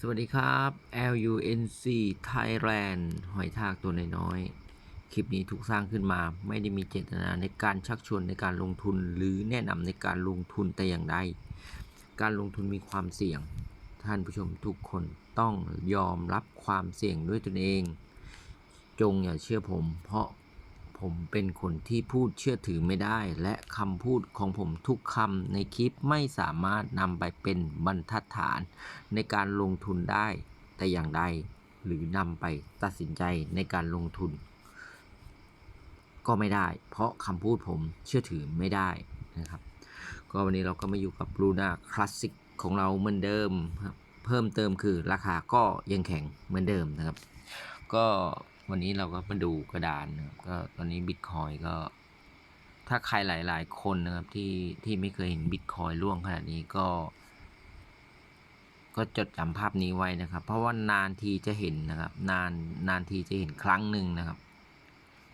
สวัสดีครับ LUNC Thailand หอยทากตัวน้อยๆ คลิปนี้ถูกสร้างขึ้นมาไม่ได้มีเจตนาในการชักชวนในการลงทุนหรือแนะนำในการลงทุนแต่อย่างใด การลงทุนมีความเสี่ยง ท่านผู้ชมทุกคนต้องยอมรับความเสี่ยงด้วยตนเอง จงอย่าเชื่อผม เพราะ ผมเป็นคนที่พูดเชื่อถือไม่ได้ และคำพูดของผมทุกคำในคลิปไม่สามารถนำไปเป็นบรรทัดฐาน ในการลงทุนได้ แต่อย่างใดหรือนำไปตัดสินใจในการลงทุน ก็ไม่ได้ เพราะคำพูดผมเชื่อถือไม่ได้นะครับ ก็วันนี้เราก็มาอยู่กับลูน่าคลาสสิกของเราเหมือนเดิมครับเพิ่มเติมคือราคาก็ยังแข็งเหมือนเดิมนะครับ ก็ วันนี้เราก็มาดูกระดานนะครับก็ตอนนี้บิตคอยก็ ถ้าใครหลาย ๆ คนนะครับที่ที่ไม่เคยเห็นบิตคอยร่วงขนาดนี้ก็ ก็จดจำภาพนี้ไว้นะครับ เพราะว่านานทีจะเห็นนะครับ นานนานทีจะเห็นครั้งหนึ่งนะครับ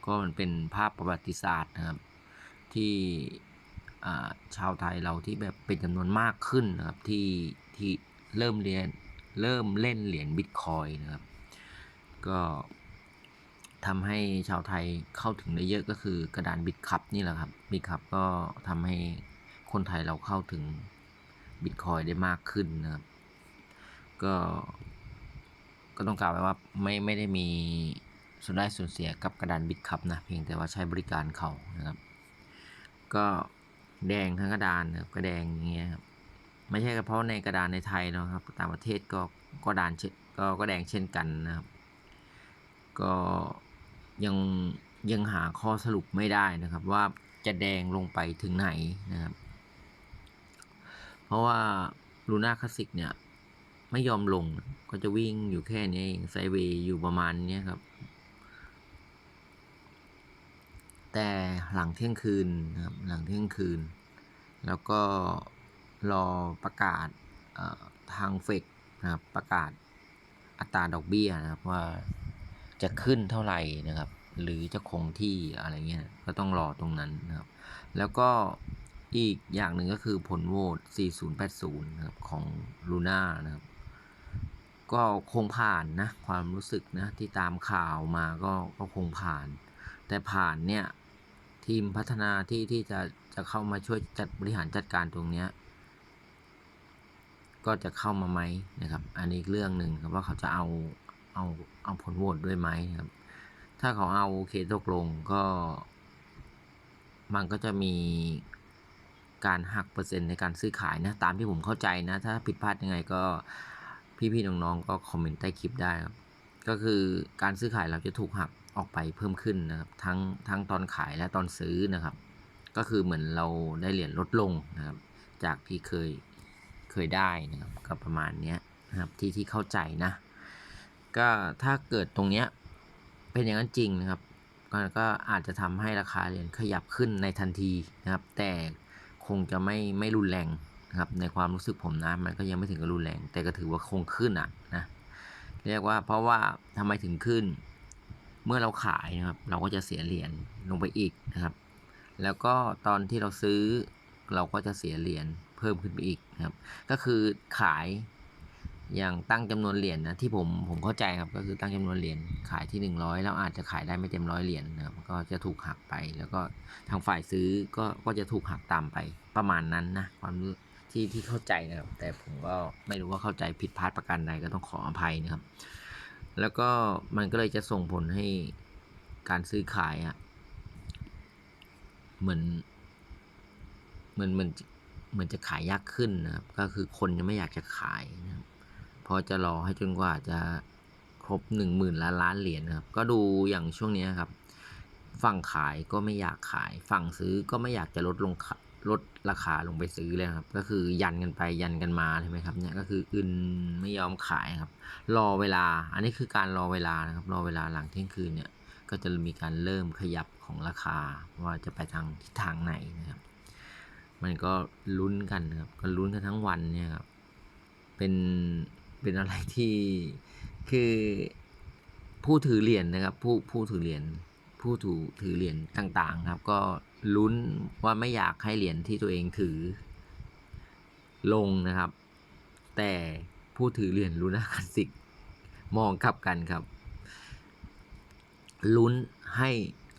ก็มันเป็นภาพประวัติศาสตร์นะครับ ที่ชาวไทยเราที่แบบเป็นจำนวนมากขึ้นนะครับที่ที่เริ่มเรียนเริ่มเล่นเหรียญบิตคอยนะครับ ก็ ทำให้ชาวไทยเข้าถึงได้เยอะก็คือกระดานบิตคัพนี่แหละครับบิตคัพก็ทำให้คนไทยเราเข้าถึงบิตคอยได้มากขึ้นนะครับก็ก็ต้องกล่าวไว้ว่าไม่ไม่ได้มีส่วนได้ส่วนเสียกับกระดานบิตคัพนะเพียงแต่ว่าใช้บริการเขานะครับ ก็แดงทั้งกระดานนะครับก็แดงอย่างเงี้ยครับไม่ใช่เฉพาะในกระดานในไทยนะครับต่างประเทศก็ก็ดานก็ก็แดงเช่นกันนะครับ ก็ ยังยังหาข้อสรุปไม่ได้นะครับว่าจะแดงลงไปถึงไหนนะครับ เพราะว่าลูน่าคลาสสิกเนี่ย ไม่ยอมลงก็จะวิ่งอยู่แค่นี้เองไซเวย์อยู่ประมาณนี้ครับ แต่หลังเที่ยงคืนนะครับหลังเที่ยงคืน แล้วก็รอประกาศทางเฟกนะครับประกาศอัตราดอกเบี้ยนะครับว่า จะขึ้นเท่าไหร่นะครับ หรือจะคงที่อะไรเงี้ยก็ต้องรอตรงนั้นนะครับ แล้วก็อีกอย่างหนึ่งก็คือผลโหวต 4080 นะครับของลูน่านะครับ ก็คงผ่านนะ ความรู้สึกนะ ที่ตามข่าวมาก็ก็คงผ่าน แต่ผ่านเนี่ย ทีมพัฒนาที่ที่จะจะเข้ามาช่วยจัดบริหารจัดการตรงเนี้ยก็จะเข้ามาไหมนะครับ อันนี้เรื่องหนึ่งครับว่าเขาจะเอา เอาเอาผลโหวตด้วยไหมครับ ถ้าเขาเอาโอเคตกลงก็ มันก็จะมีการหักเปอร์เซ็นต์ในการซื้อขายนะ ตามที่ผมเข้าใจนะ ถ้าผิดพลาดยังไงก็พี่ๆน้องๆก็คอมเมนต์ใต้คลิปได้ครับ ก็คือการซื้อขายเราจะถูกหักออกไปเพิ่มขึ้นนะครับ ทั้งทั้งตอนขายและตอนซื้อนะครับ ก็คือเหมือนเราได้เหรียญลดลงนะครับ จากที่เคยเคยได้นะครับก็ประมาณนี้นะครับที่ที่เข้าใจนะ ก็ถ้าเกิดตรงเนี้ยเป็นอย่างนั้นจริงนะครับก็ก็อาจจะทำให้ราคาเหรียญขยับขึ้นในทันทีนะครับ แต่คงจะไม่ไม่รุนแรงนะครับ ในความรู้สึกผมนะมันก็ยังไม่ถึงกับรุนแรง แต่ก็ถือว่าคงขึ้นอะนะเรียกว่าเพราะว่าทำไมถึงขึ้น เมื่อเราขายนะครับ เราก็จะเสียเหรียญลงไปอีกนะครับ แล้วก็ตอนที่เราซื้อเราก็จะเสียเหรียญเพิ่มขึ้นไปอีกนะครับ ก็คือขาย อย่างตั้งจำนวนเหรียญนะที่ผมผมเข้าใจครับก็คือตั้งจำนวนเหรียญขายที่ 100 แล้วอาจจะขายได้ไม่เต็มร้อยเหรียญนะครับก็จะถูกหักไป แล้วก็ทางฝ่ายซื้อก็ก็จะถูกหักตามไปประมาณนั้นนะความรู้ที่ที่เข้าใจนะครับ แต่ผมก็ไม่รู้ว่าเข้าใจผิดพลาดประการใดก็ต้องขออภัยนะครับ แล้วก็มันก็เลยจะส่งผลให้การซื้อขายอะเหมือนเหมือนเหมือนเหมือนจะขายยากขึ้นนะครับ ก็คือคนยังไม่อยากจะขายนะครับ เพราะจะรอให้จนกว่าจะครบหนึ่งหมื่นล้านล้านเหรียญครับ ก็ดูอย่างช่วงนี้ครับ ฝั่งขายก็ไม่อยากขาย ฝั่งซื้อก็ไม่อยากจะลดลงลดราคาลงไปซื้อเลยครับ ก็คือยันกันไปยันกันมาใช่ไหมครับเนี่ยก็คืออึนไม่ยอมขายครับ รอเวลา อันนี้คือการรอเวลานะครับ รอเวลาหลังเที่ยงคืนเนี่ย ก็จะมีการเริ่มขยับของราคาว่าจะไปทางทิศทางไหนนะครับ มันก็ลุ้นกันนะครับก็ลุ้นกันทั้งวันเนี่ยครับเป็น เป็นอะไรที่คือผู้ถือเหรียญนะครับ ผู้ผู้ถือเหรียญผู้ถือถือเหรียญต่างๆ ครับ ก็ลุ้นว่าไม่อยากให้เหรียญที่ตัวเองถือ ลงนะครับ แต่ผู้ถือเหรียญลูน่าคลาสสิกมองกลับกันครับลุ้นให้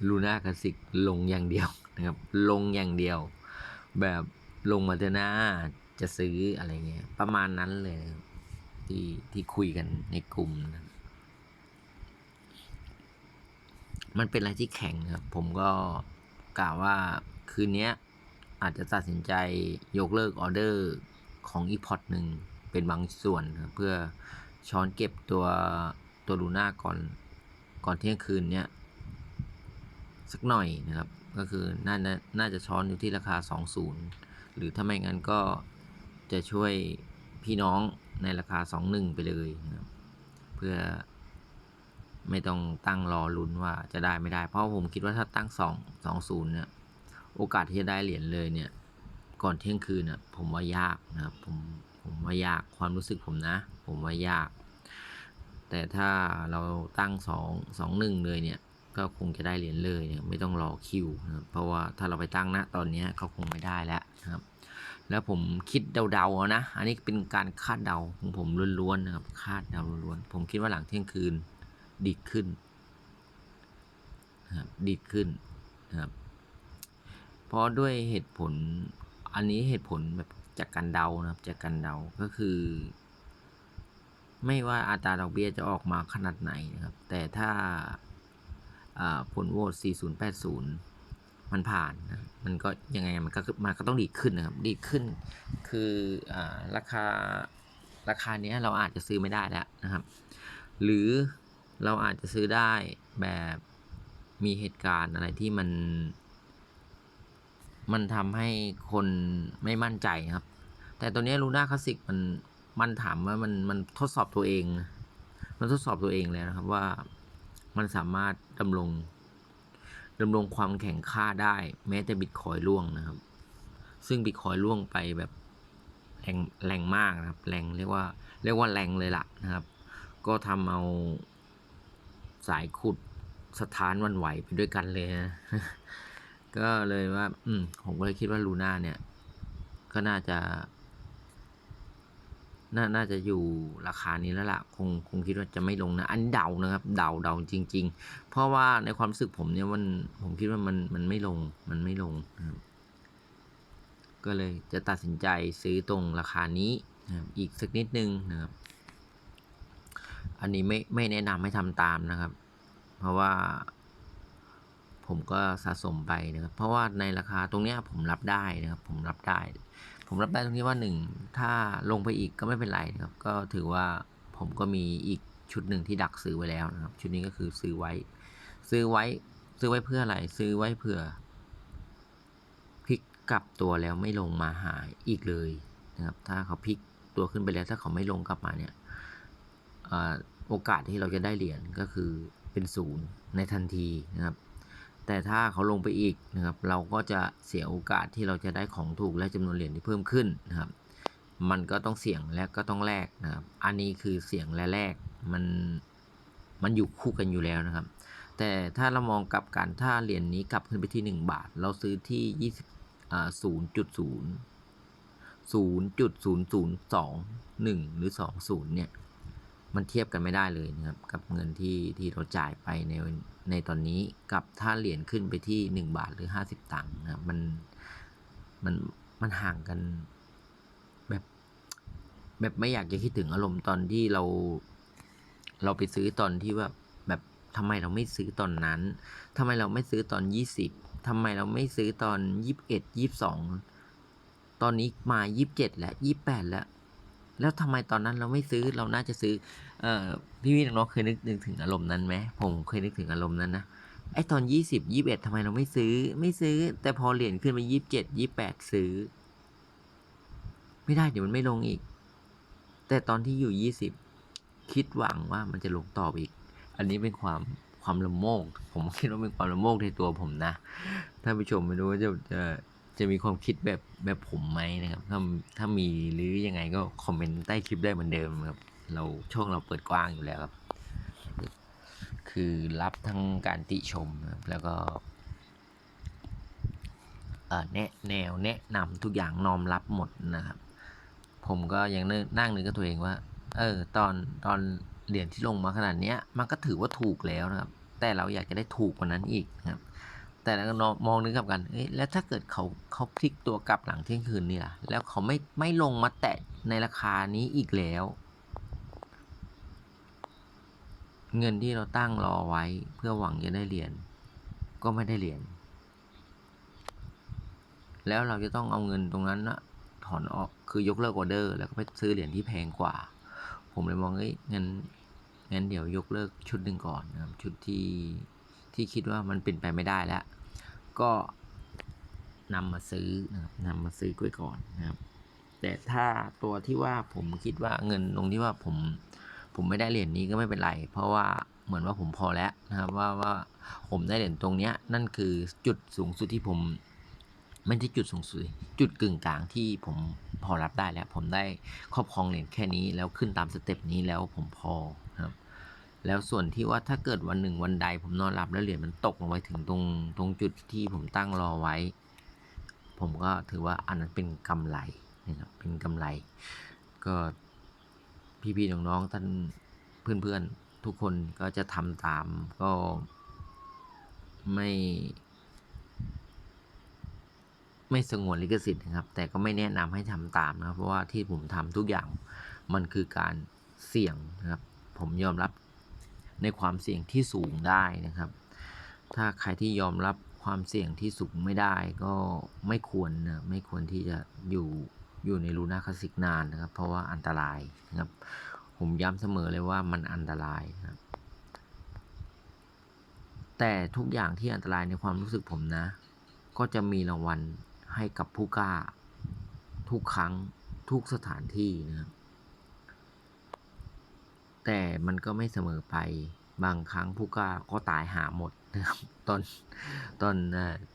ลูน่าคลาสสิกลงอย่างเดียวนะครับ ลงอย่างเดียว แบบลงมาเถอะนะจะซื้ออะไรเงี้ยประมาณนั้นเลยครับ ที่ที่คุยกันในกลุ่มนะมันเป็นอะไรที่แข็งครับ ผมก็กล่าวว่าคืนนี้อาจจะตัดสินใจยกเลิกออเดอร์ของอีพอตหนึ่งเป็นบางส่วนเพื่อช้อนเก็บตัวตัวลูน่าก่อนก่อนเที่ยงคืนเนี้ยสักหน่อยนะครับ ก็คือน่าจะน่าจะช้อนอยู่ที่ราคา 20 หรือถ้าไม่งั้นก็จะช่วยพี่น้อง ในราคา 21 ไปเลยนะเพื่อไม่ต้องตั้งรอลุ้นว่าจะได้ไม่ได้ เพราะผมคิดว่าถ้าตั้งสองสองศูนย์เนี่ยโอกาสที่จะได้เหรียญเลยเนี่ย ก่อนเที่ยงคืนน่ะผมว่ายากนะครับผมผมว่ายากความรู้สึกผมนะ ผมว่ายาก แต่ถ้าเราตั้งสองสองหนึ่งเลยเนี่ย ก็คงจะได้เหรียญเลยเนี่ยไม่ต้องรอคิวนะเพราะว่าถ้าเราไปตั้งณตอนนี้ยก็คงไม่ได้แล้วนะครับ แล้วผมคิดเดาๆนะ อันนี้เป็นการคาดเดาของผมล้วนๆนะครับ คาดเดาล้วนๆ ผมคิดว่าหลังเที่ยงคืนดีดขึ้นนะครับดีดขึ้นนะครับ เพราะด้วยเหตุผล อันนี้เหตุผลแบบจากการเดานะครับ จากการเดา ก็คือ ไม่ว่าอัตราดอกเบี้ยจะออกมาขนาดไหนนะครับ แต่ถ้าอ่าผลโหวต4080 มันผ่านนะมันก็ยังไงมันก็มันก็ต้องดีขึ้นนะครับ ดีขึ้น คืออราคาราคาเนี้ยเราอาจจะซื้อไม่ได้แล้วนะครับ หรือเราอาจจะซื้อได้แบบมีเหตุการณ์อะไรที่มัน มันทำให้คนไม่มั่นใจครับ แต่ตัวนี้ลูน่าคลาสสิกมันมันถามว่ามันมันทดสอบตัวเอง มันทดสอบตัวเองแล้วนะครับว่ามันสามารถดำรง ดำรงความแข็งค่าได้ แม้แต่บิตคอยล่วงนะครับ ซึ่งบิตคอยล่วงไปแบบแรงแรงมากนะครับ แรงเรียกว่าเรียกว่าแรงเลยล่ะนะครับ ก็ทำเอาสายขุดสถานวันไหวไปด้วยกันเลยนะก็เลยว่า อืมผมก็เลยคิดว่าลูน่าเนี่ย ก็น่าจะ น่าน่าจะอยู่ราคานี้แล้วล่ะคงคงคิดว่าจะไม่ลงนะ อันเดานะครับเดาเดาจริง ๆ เพราะว่าในความรู้สึกผมเนี่ยมันผมคิดว่ามันมันไม่ลงมันไม่ลงนะครับก็เลยจะตัดสินใจซื้อตรงราคานี้นะครับอีกสักนิดนึงนะครับ อันนี้ไม่ไม่แนะนำให้ทำตามนะครับ เพราะว่าผมก็สะสมไปนะครับ เพราะว่าในราคาตรงเนี้ยผมรับได้นะครับ ผมรับได้ ผมรับได้ตรงที่ว่าหนึ่งถ้าลงไปอีกก็ไม่เป็นไรนะครับ ก็ถือว่าผมก็มีอีกชุดหนึ่งที่ดักซื้อไว้แล้วนะครับ ชุดนี้ก็คือซื้อไว้ ซื้อไว้ ซื้อไว้เพื่ออะไร ซื้อไว้เพื่อพลิกกลับตัวแล้วไม่ลงมาหาอีกเลยนะครับ ถ้าเขาพลิกตัวขึ้นไปแล้วถ้าเขาไม่ลงกลับมาเนี่ยอโอกาสที่เราจะได้เหรียญก็คือเป็นศูนย์ในทันทีนะครับ แต่ถ้าเขาลงไปอีกนะครับ เราก็จะเสียโอกาสที่เราจะได้ของถูกและจำนวนเหรียญที่เพิ่มขึ้นนะครับ มันก็ต้องเสี่ยงและก็ต้องแลกนะครับ อันนี้คือเสี่ยงและแลกมันมันอยู่คู่กันอยู่แล้วนะครับ แต่ถ้าเรามองกลับกันถ้าเหรียญนี้กลับขึ้นไปที่ 1 บาท เราซื้อที่ 20อ่า0.0 0.0021 หรือ 20 เนี่ย มันเทียบกันไม่ได้เลยนะครับกับเงินที่ที่เราจ่ายไปในในตอนนี้กับถ้าเหรียญขึ้นไปที่ 1 บาทหรือ 50 ตังค์นะครับมันมันมันห่างกันแบบ แบบไม่อยากจะคิดถึงอารมณ์ตอนที่เรา เราไปซื้อตอนที่ว่าแบบทำไมเราไม่ซื้อตอนนั้นทำไมเราไม่ซื้อตอน 20ทำไมเราไม่ซื้อตอน 21 22 ตอนนี้มา 27 แล้ว 28 แล้ว แล้วทำไมตอนนั้นเราไม่ซื้อเราน่าจะซื้อเอ่อพี่พี่น้องๆเคยนึกนึกถึงอารมณ์นั้นไหมผมเคยนึกถึงอารมณ์นั้นนะไอตอนยี่สิบยี่บเอ็ดทำไมเราไม่ซื้อ ไม่ซื้อ แต่พอเหรียญขึ้นมายี่สิบเจ็ดยี่แปดซื้อ ไม่ได้เดี๋ยวมันไม่ลงอีก แต่ตอนที่อยู่ยี่สิบคิดหวังว่ามันจะลงต่ออีก อันนี้เป็นความความละโมก ผมคิดว่าเป็นความละโมกในตัวผมนะท่านผู้ชมไม่รู้ว่าจะ จะมีความคิดแบบแบบผมไหมนะครับ ถ้าถ้ามีหรือยังไงก็คอมเมนต์ใต้คลิปได้เหมือนเดิมครับ เราช่องเราเปิดกว้างอยู่แล้วครับ คือรับทั้งการติชมครับแล้วก็เออแนะแนวแนะนำทุกอย่างน้อมรับหมดนะครับ ผมก็ยังนั่งนึกกับตัวเองว่า เออตอนตอนเหรียญที่ลงมาขนาดเนี้ยมันก็ถือว่าถูกแล้วนะครับ แต่เราอยากจะได้ถูกกว่านั้นอีกนะครับ แต่เราก็มองนึกกลับกันเอ๊ะแล้วถ้าเกิดเขาเขาพลิกตัวกลับหลังเที่ยงคืนนี่ล่ะ แล้วเขาไม่ไม่ลงมาแตะในราคานี้อีกแล้ว เงินที่เราตั้งรอไว้เพื่อหวังจะได้เหรียญก็ไม่ได้เหรียญแล้วเราจะต้องเอาเงินตรงนั้นนะถอนออกคือยกเลิกออเดอร์ แล้วก็ไปซื้อเหรียญที่แพงกว่า ผมเลยมองเอ้ยงั้นงั้นเดี๋ยวยกเลิกชุดหนึ่งก่อนนะครับชุดที่ ที่คิดว่ามันเป็นไปไม่ได้แล้ว ก็นำมาซื้อนะครับนำมาซื้อไว้ก่อนนะครับ แต่ถ้าตัวที่ว่าผมคิดว่าเงินตรงที่ว่าผมผมไม่ได้เหรียญนี้ก็ไม่เป็นไร เพราะว่าเหมือนว่าผมพอแล้วนะครับว่าว่าผมได้เหรียญตรงเนี้ยนั่นคือจุดสูงสุดที่ผมไม่ใช่จุดสูงสุดจุดกึ่งกลางที่ผมพอรับได้แล้ว ผมได้ครอบครองเหรียญแค่นี้แล้วขึ้นตามสเต็ปนี้แล้วผมพอ แล้วส่วนที่ว่าถ้าเกิดวันหนึ่งวันใดผมนอนหลับแล้วเหรียญมันตกลงไปถึงตรงตรงจุดที่ผมตั้งรอไว้ ผมก็ถือว่าอันนั้นเป็นกำไรนะครับเป็นกำไร ก็พี่ๆน้องๆท่านเพื่อนๆทุกคนก็จะทำตามก็ไม่ไม่สงวนลิขสิทธิ์นะครับ แต่ก็ไม่แนะนำให้ทำตามนะครับ เพราะว่าที่ผมทำทุกอย่างมันคือการเสี่ยงนะครับ ผมยอมรับ ในความเสี่ยงที่สูงได้นะครับ ถ้าใครที่ยอมรับความเสี่ยงที่สูงไม่ได้ก็ไม่ควรนะไม่ควรที่จะอยู่อยู่ในรูน่าคลาสสิกนานนะครับ เพราะว่าอันตรายนะครับ ผมย้ำเสมอเลยว่ามันอันตรายนะครับ แต่ทุกอย่างที่อันตรายในความรู้สึกผมนะ ก็จะมีรางวัลให้กับผู้กล้า ทุกครั้งทุกสถานที่นะครับ แต่มันก็ไม่เสมอไปบางครั้งผู้กล้าก็ตายหาหมดนะครับตอนตอน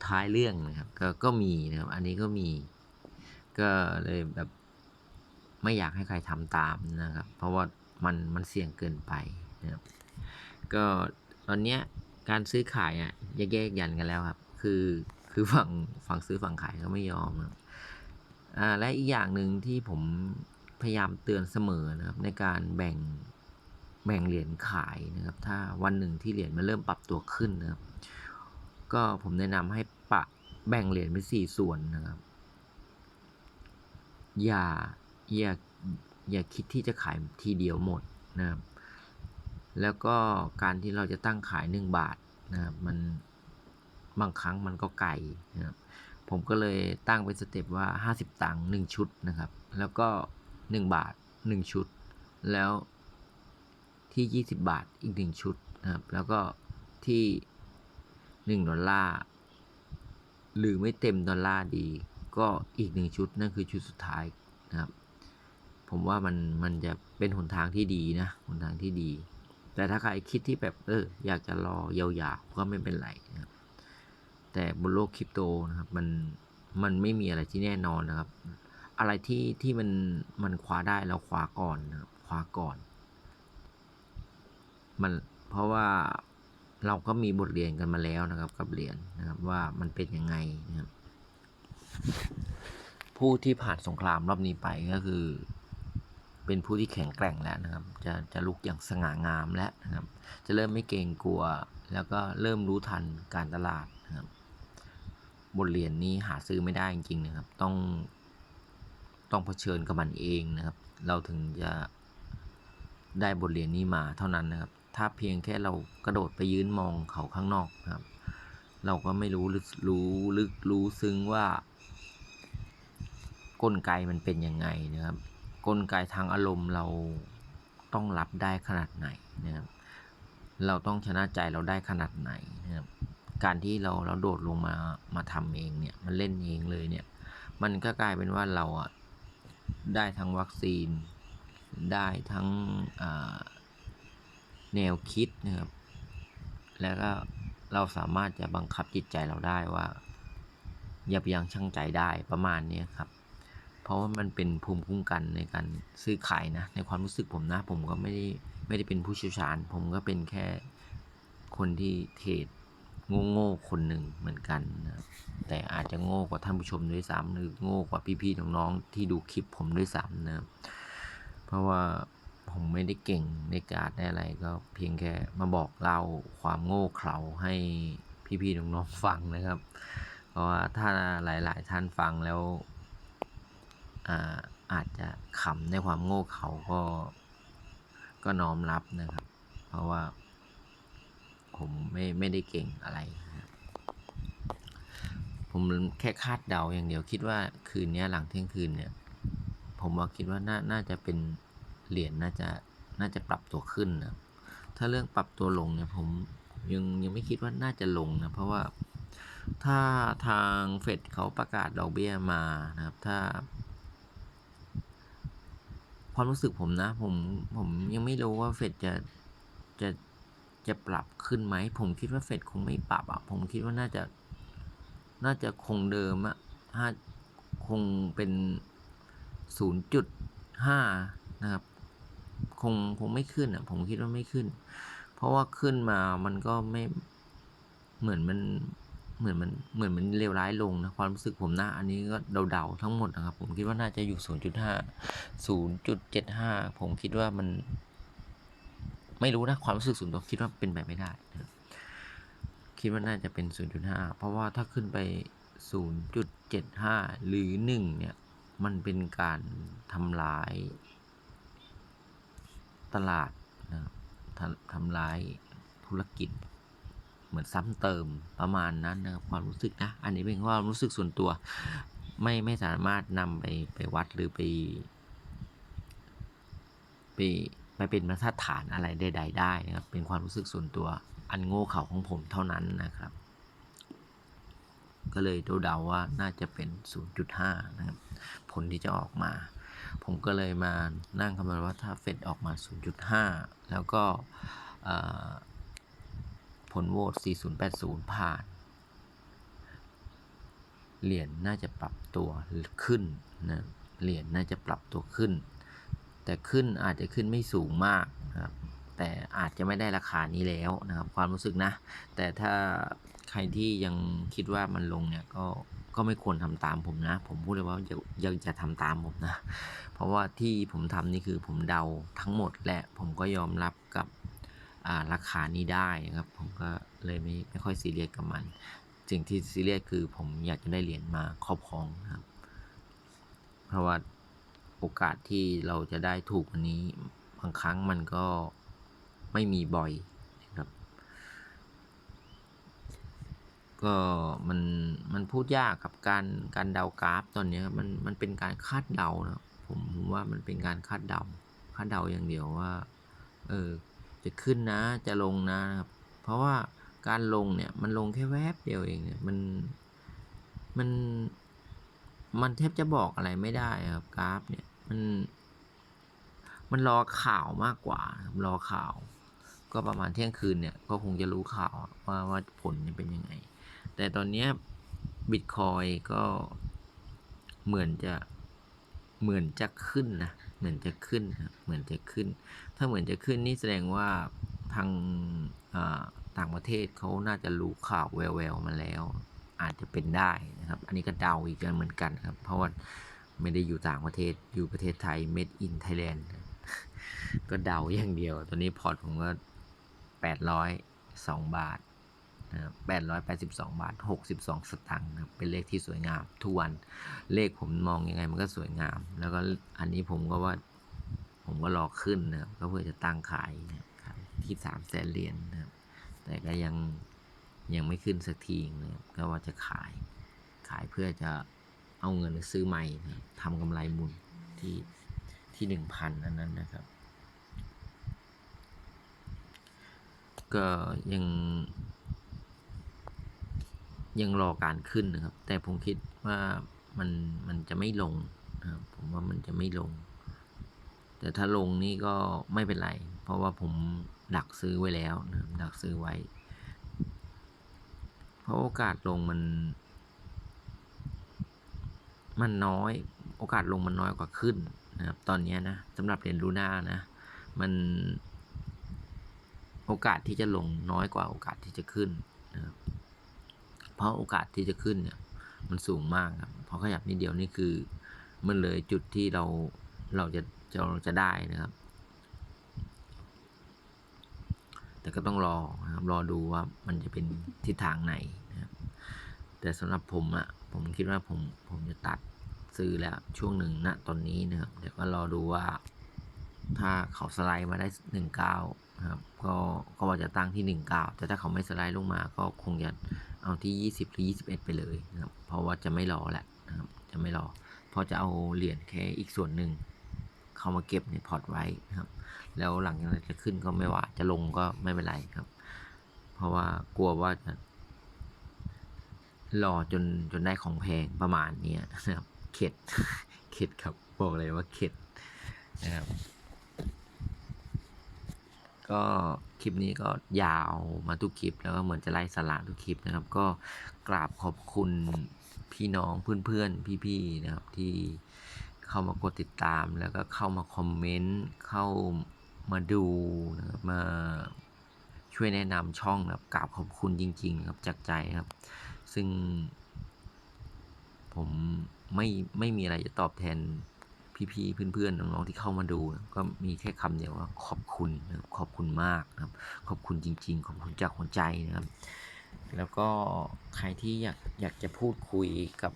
ท้ายเรื่องนะครับก็ก็มีนะครับอันนี้ก็มี ก็เลยแบบไม่อยากให้ใครทำตามนะครับ เพราะว่ามันมันเสี่ยงเกินไปนะครับก็ตอนเนี้ยการซื้อขายอะแยกแยกยันกันแล้วครับ คือคือฝั่งฝั่งซื้อฝั่งขายก็ไม่ยอมนะครับอ่าและอีกอย่างหนึ่งที่ผมพยายามเตือนเสมอนะครับในการแบ่ง แบ่งเหรียญขายนะครับ ถ้าวันหนึ่งที่เหรียญมันเริ่มปรับตัวขึ้นนะครับ ก็ผมแนะนำให้ปะแบ่งเหรียญเป็นสี่ส่วนนะครับ อย่าอย่าอย่าคิดที่จะขายทีเดียวหมดนะครับ แล้วก็การที่เราจะตั้งขาย 1 บาทนะครับมันบางครั้งมันก็ไกลนะครับผมก็เลยตั้งเป็นสเต็ปว่า 50 ตังค์1ชุดนะครับ แล้วก็ 1 บาท 1 ชุด แล้ว ที่ 20 บาทอีก 1 ชุดนะครับ แล้วก็ที่ 1 ดอลลาร์ หรือไม่เต็มดอลลาร์ดี ก็อีก 1 ชุด นั่นคือชุดสุดท้ายนะครับ ผมว่ามันมันจะเป็นหนทางที่ดีนะ หนทางที่ดี แต่ถ้าใครคิดที่แบบเอออยากจะรอยาวๆ ก็ไม่เป็นไรนะครับ แต่บนโลกคริปโตนะครับมันมันไม่มีอะไรที่แน่นอนนะครับ อะไรที่ที่มันมันคว้าได้เราคว้าก่อนนะครับคว้าก่อน มันเพราะว่าเราก็มีบทเรียนกันมาแล้วนะครับ กับเหรียญนะครับว่ามันเป็นยังไงนะครับ ผู้ที่ผ่านสงครามรอบนี้ไปก็คือ เป็นผู้ที่แข็งแกร่งแล้วนะครับ จะจะลุกอย่างสง่างามแล้วนะครับ จะเริ่มไม่เกรงกลัว แล้วก็เริ่มรู้ทันการตลาดนะครับ บทเรียนนี้หาซื้อไม่ได้จริงๆนะครับ ต้องต้องเผชิญกับมันเองนะครับ เราถึงจะได้บทเรียนนี้มาเท่านั้นนะครับ ถ้าเพียงแค่เรากระโดดไปยืนมองเขาข้างนอกครับ เราก็ไม่รู้รู้ลึกรู้ซึ้งว่า กลไกมันเป็นยังไงนะครับ กลไกทางอารมณ์เราต้องรับได้ขนาดไหนนะครับ เราต้องชนะใจเราได้ขนาดไหนนะครับ การที่เราเราโดดลงมามาทำเองเนี่ยมันเล่นเองเลยเนี่ย มันก็กลายเป็นว่าเราอะได้ทั้งวัคซีนได้ทั้งอ่า แนวคิดนะครับ แล้วก็เราสามารถจะบังคับจิตใจเราได้ว่า อย่าไปยังชั่งใจได้ประมาณนี้ครับ เพราะว่ามันเป็นภูมิคุ้มกันในการซื้อขายนะ ในความรู้สึกผมนะ ผมก็ไม่ได้ไม่ได้เป็นผู้เชี่ยวชาญ ผมก็เป็นแค่คนที่เทรดโง่ๆคนหนึ่งเหมือนกันนะแต่อาจจะโง่กว่าท่านผู้ชมด้วยซ้ำหรือโง่กว่าพี่ๆน้องๆที่ดูคลิปผมด้วยซ้ำนะเพราะว่า ผมไม่ได้เก่งในการดได้อะไรก็เพียงแค่มาบอกเล่าความโง่เขลาให้พี่ๆน้องๆฟังนะครับ เพราะว่าถ้าหลายๆท่านฟังแล้วอาอาจจะขำในความโง่เขลาก็ก็น้อมรับนะครับ เพราะว่าผมไม่ไม่ได้เก่งอะไรผมแค่คาดเดาอย่างเดียวคิดว่าคืนนี้หลังเที่ยงคืนเนี่ย ผมว่าคิดว่าน่าน่าจะเป็น เหรียญน่าจะน่าจะปรับตัวขึ้นนะถ้าเรื่องปรับตัวลงเนี่ยผมยังยังไม่คิดว่าน่าจะลงนะเพราะว่าถ้าทางเฟดเขาประกาศดอกเบี้ยมานะครับ ถ้า ความรู้สึกผมนะ ผมผมยังไม่รู้ว่าเฟดจะจะจะปรับขึ้นไหม ผมคิดว่าเฟดคงไม่ปรับอะผมคิดว่าน่าจะน่าจะคงเดิมอะห้าคงเป็นศูนย์จุดห้านะครับ คงคงไม่ขึ้นอะ ผมคิดว่าไม่ขึ้น เพราะว่าขึ้นมามันก็ไม่เหมือนมันเหมือนมันเหมือนมันเลวร้ายลงนะความรู้สึกผมนะอันนี้ก็เดาๆทั้งหมดนะครับ ผมคิดว่าน่าจะอยู่ 0.5 0.75 ผมคิดว่ามัน ไม่รู้นะความรู้สึกส่วนตัวคิดว่าเป็นไปไม่ได้นะคิดว่าน่าจะเป็น 0.5 เพราะว่าถ้าขึ้นไป 0.75 หรือ 1 เนี่ย มันเป็นการทำลาย ตลาดนะทำทำลายธุรกิจ เหมือนซ้ำเติมประมาณนั้นนะครับความรู้สึกนะ อันนี้เป็นความรู้สึกส่วนตัว ไม่ไม่สามารถนำไปไปวัดหรือไป ไปไปเป็นมาตรฐานอะไรใดๆได้นะครับ เป็นความรู้สึกส่วนตัว อันโง่เขลาของผมเท่านั้นนะครับ ก็เลยเดาๆว่าน่าจะเป็น 0.5 นะครับ ผลที่จะออกมา ผมก็เลยมานั่งคำนวณว่าถ้าเฟดออกมา 0.5 แล้วก็ผลโหวต4080 ผ่าน เหรียญน่าจะปรับตัวขึ้นนะเหรียญน่าจะปรับตัวขึ้น แต่ขึ้นอาจจะขึ้นไม่สูงมากนะครับแต่อาจจะไม่ได้ราคานี้แล้วนะครับ ความรู้สึกนะ แต่ถ้าใครที่ยังคิดว่ามันลงเนี่ยก็ ก็ไม่ควรทำตามผมนะ ผมพูดเลยว่าอย่าอย่าจะทำตามผมนะ เพราะว่าที่ผมทำนี่คือผมเดาทั้งหมดและผมก็ยอมรับกับราคานี้ได้นะครับ ผมก็เลยไม่ไม่ค่อยซีเรียสกับมัน สิ่งที่ซีเรียสคือผมอยากจะได้เหรียญมาครอบครองนะครับ เพราะว่าโอกาสที่เราจะได้ถูกวันนี้บางครั้งมันก็ไม่มีบ่อยนะครับ ก็มันมันพูดยากกับการการเดากราฟตอนนี้มันมันเป็นการคาดเดานะผมผมว่ามันเป็นการคาดเดาคาดเดาอย่างเดียวว่าเออจะขึ้นนะจะลงนะครับ เพราะว่าการลงเนี่ยมันลงแค่แวบเดียวเองเนี่ยมันมันมันแทบจะบอกอะไรไม่ได้ครับกราฟเนี่ยมันมันรอข่าวมากกว่ารอข่าว ก็ประมาณเที่ยงคืนเนี่ยก็คงจะรู้ข่าวว่าว่าผลเป็นยังไง แต่ตอนนี้บิตคอยก็เหมือนจะเหมือนจะขึ้นนะเหมือนจะขึ้นครับเหมือนจะขึ้น ถ้าเหมือนจะขึ้นนี่แสดงว่าทางต่างประเทศเขาน่าจะรู้ข่าวแววๆมาแล้ว อาจจะเป็นได้นะครับ อันนี้ก็เดาอีกเหมือนกันครับ เพราะว่าไม่ได้อยู่ต่างประเทศอยู่ประเทศไทย made in Thailand ก็เดาอย่างเดียวตอนนี้พอร์ตผมก็แปดร้อยสองบาท นะครับแปดร้อยแปดสิบสองบาทหกสิบสองสตางค์นะครับเป็นเลขที่สวยงามทุกวัน เลขผมมองยังไงมันก็สวยงาม แล้วก็อันนี้ผมก็ว่าผมก็รอขึ้นนะครับก็เพื่อจะตั้งขายนะครับที่สามแสนเหรียญนะครับแต่ก็ยังยังไม่ขึ้นสักทีนะครับก็ว่าจะขาย ขายเพื่อจะเอาเงินซื้อใหม่นะทำกำไรหมุนที่ที่หนึ่งพันอันนั้นนะครับ ก็ยัง ยังรอการขึ้นนะครับ แต่ผมคิดว่ามันมันจะไม่ลงนะครับผมว่ามันจะไม่ลง แต่ถ้าลงนี่ก็ไม่เป็นไร เพราะว่าผมดักซื้อไว้แล้วนะดักซื้อไว้ เพราะโอกาสลงมัน มันน้อย โอกาสลงมันน้อยกว่าขึ้นนะครับ ตอนนี้นะสำหรับเหรียญลูน่านะ มันโอกาสที่จะลงน้อยกว่าโอกาสที่จะขึ้นนะครับ เพราะโอกาสที่จะขึ้นเนี่ยมันสูงมากครับพอขยับนิดเดียวนี่คือมันเลยจุดที่เราเราจะจะเราจะได้นะครับ แต่ก็ต้องรอนะครับรอดูว่ามันจะเป็นทิศทางไหนนะครับ แต่สำหรับผมอะผมคิดว่าผมผมจะตัดซื้อแล้วช่วงหนึ่งณตอนนี้นะครับเดี๋ยวก็รอดูว่า ถ้าเขาสไลด์มาได้หนึ่งเก้าครับก็ก็ว่าจะตั้งที่หนึ่งเก้าแต่ถ้าเขาไม่สไลด์ลงมาก็คงจะ เอาที่ยี่สิบหรือยี่สิบเอ็ดไปเลยนะครับ เพราะว่าจะไม่รอแหละนะครับ จะไม่รอเพราะจะเอาเหรียญแค่อีกส่วนหนึ่งเข้ามาเก็บในพอร์ตไว้นะครับ แล้วหลังจากนั้นจะขึ้นก็ไม่ว่า จะลงก็ไม่เป็นไรครับ เพราะว่ากลัวว่าจะรอจนจนได้ของแพงประมาณเนี้ยนะครับ เข็ด เข็ดครับ บอกเลยว่าเข็ดนะครับ ก็ คลิปนี้ก็ยาวมาทุกคลิป แล้วก็เหมือนจะไล่สาระทุกคลิปนะครับ ก็กราบขอบคุณพี่น้องเพื่อนๆพี่ๆนะครับที่เข้ามากดติดตามแล้วก็เข้ามาคอมเมนต์เข้ามาดูนะครับมาช่วยแนะนำช่องนะครับกราบขอบคุณจริงๆครับจากใจครับ ซึ่งผมไม่ไม่มีอะไรจะตอบแทน พี่ๆเพื่อนๆน้องๆที่เข้ามาดูนะก็มีแค่คำเดียวว่าขอบคุณนะครับขอบคุณมากนะครับ ขอบคุณจริง ๆ ขอบคุณจากหัวใจนะครับ แล้วก็ใครที่อยากอยากจะพูดคุยกับ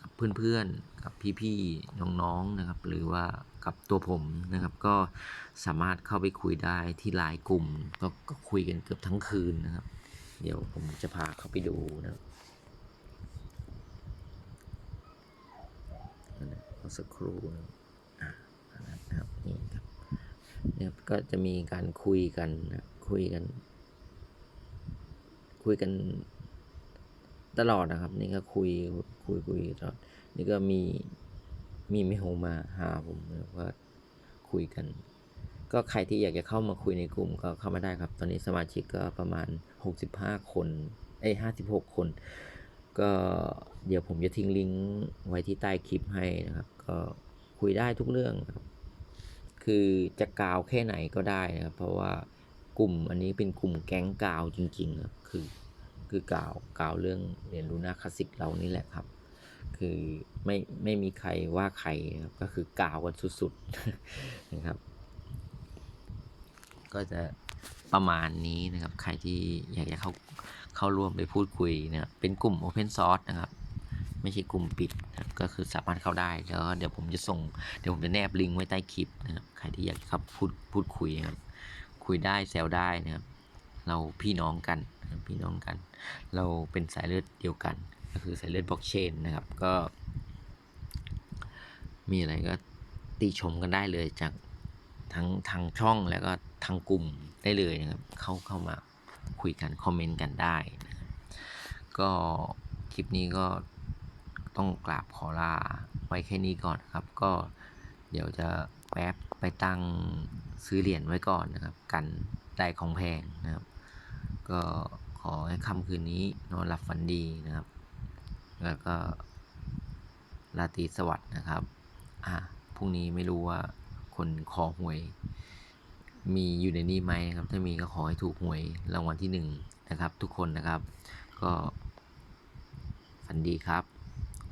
กับเพื่อนๆกับพี่ๆน้องๆนะครับ หรือว่ากับตัวผมนะครับ ก็สามารถเข้าไปคุยได้ที่ไลน์กลุ่มก็ก็คุยกันเกือบทั้งคืนนะครับ เดี๋ยวผมจะพาเข้าไปดูนะครับ เอสักครู่นะครับอะอันนั้นนะครับนี่ครับเนี่ยก็จะมีการคุยกันนะคุยกัน คุยกันตลอดนะครับ นี่ก็คุยคุยคุยตลอดนี่ก็มีมีไม่โฮมาหาผมนะว่าคุยกัน ก็ใครที่อยากจะเข้ามาคุยในกลุ่มก็เข้ามาได้ครับ ตอนนี้สมาชิกก็ประมาณ 65 คนเอ้ย56คน ก็เดี๋ยวผมจะทิ้งลิงก์ไว้ที่ใต้คลิปให้นะครับ ก็คุยได้ทุกเรื่องครับคือจะกาวแค่ไหนก็ได้นะครับ เพราะว่ากลุ่มอันนี้เป็นกลุ่มแก๊งกาวจริงๆครับคือคือกาวกาวเรื่องเรียนรู้หน้าคลาสสิกเรานี่แหละครับ คือไม่ไม่มีใครว่าใครนะครับก็คือกาวกันสุดๆนะครับ ก็จะประมาณนี้นะครับ ใครที่อยากจะเข้าเข้าร่วมไปพูดคุยนะครับเป็นกลุ่ม Open Source นะครับ ไม่ใช่กลุ่มปิดนะก็คือสามารถเข้าได้แล้วเดี๋ยวผมจะส่งเดี๋ยวผมจะแนบลิงก์ไว้ใต้คลิปนะครับใครที่อยากเข้าพูดพูดคุยนะครับคุยได้แซวได้นะครับเราพี่น้องกันพี่น้องกัน เราเป็นสายเลือดเดียวกัน ก็คือสายเลือดบล็อกเชนนะครับ ก็ มีอะไรก็ติชมกันได้เลยจากทั้งทางช่องแล้วก็ทางกลุ่มได้เลยนะครับ เข้าเข้ามาคุยกัน คอมเมนต์กันได้นะครับก็คลิปนี้ก็ ต้องกราบขอลาไว้แค่นี้ก่อนครับ ก็เดี๋ยวจะแป๊บไปตั้งซื้อเหรียญไว้ก่อนนะครับ กันได้ของแพงนะครับ ก็ขอให้ค่ำคืนนี้นอนหลับฝันดีนะครับ แล้วก็ราตรีสวัสดิ์นะครับ อะพรุ่งนี้ไม่รู้ว่าคนขอหวย มีอยู่ในนี้ไหมนะครับ ถ้ามีก็ขอให้ถูกหวยรางวัลที่หนึ่งนะครับ ทุกคนนะครับ ก็ฝันดีครับ